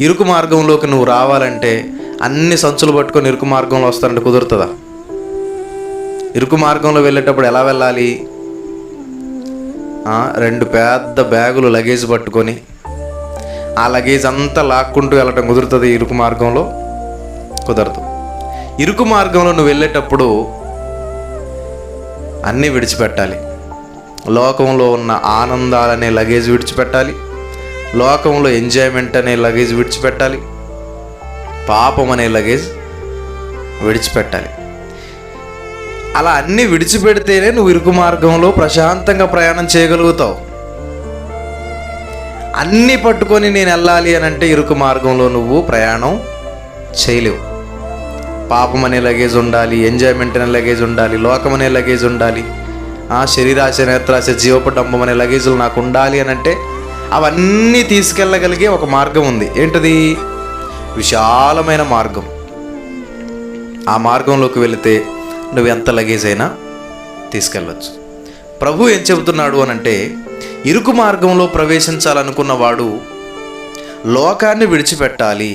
ఇరుకు మార్గంలోకి నువ్వు రావాలంటే అన్ని సంచులు పట్టుకొని ఇరుకు మార్గంలో వస్తానంటే కుదురుతుందా? ఇరుకు మార్గంలో వెళ్ళేటప్పుడు ఎలా వెళ్ళాలి? రెండు పెద్ద బ్యాగులు లగేజ్ పట్టుకొని ఆ లగేజ్ అంతా లాక్కుంటూ వెళ్ళటం కుదురుతుంది ఇరుకు మార్గంలో? కుదరదు. ఇరుకు మార్గంలో నువ్వు వెళ్ళేటప్పుడు అన్నీ విడిచిపెట్టాలి. లోకంలో ఉన్న ఆనందాలనే లగేజ్ విడిచిపెట్టాలి. లోకంలో ఎంజాయ్మెంట్ అనే లగేజ్ విడిచిపెట్టాలి. పాపం అనే లగేజ్ విడిచిపెట్టాలి. అలా అన్నీ విడిచిపెడితేనే నువ్వు ఇరుకు మార్గంలో ప్రశాంతంగా ప్రయాణం చేయగలుగుతావు. అన్నీ పట్టుకొని నేను వెళ్ళాలి అని అంటే ఇరుకు మార్గంలో నువ్వు ప్రయాణం చేయలేవు. పాపం అనే లగేజ్ ఉండాలి ఎంజాయ్మెంట్ అనే లగేజ్ ఉండాలి లోకం అనే లగేజ్ ఉండాలి ఆ శరీరాశ నేత్రాశ జీవపడంబం అనే లగేజులు నాకు ఉండాలి అని అంటే అవన్నీ తీసుకెళ్ళగలిగే ఒక మార్గం ఉంది. ఏంటది? విశాలమైన మార్గం. ఆ మార్గంలోకి వెళితే నువ్వు ఎంత లగేజ్ అయినా తీసుకెళ్ళవచ్చు ప్రభు ఏం చెబుతున్నాడు అని అంటే ఇరుకు మార్గంలో ప్రవేశించాలనుకున్న వాడు లోకాన్ని విడిచిపెట్టాలి.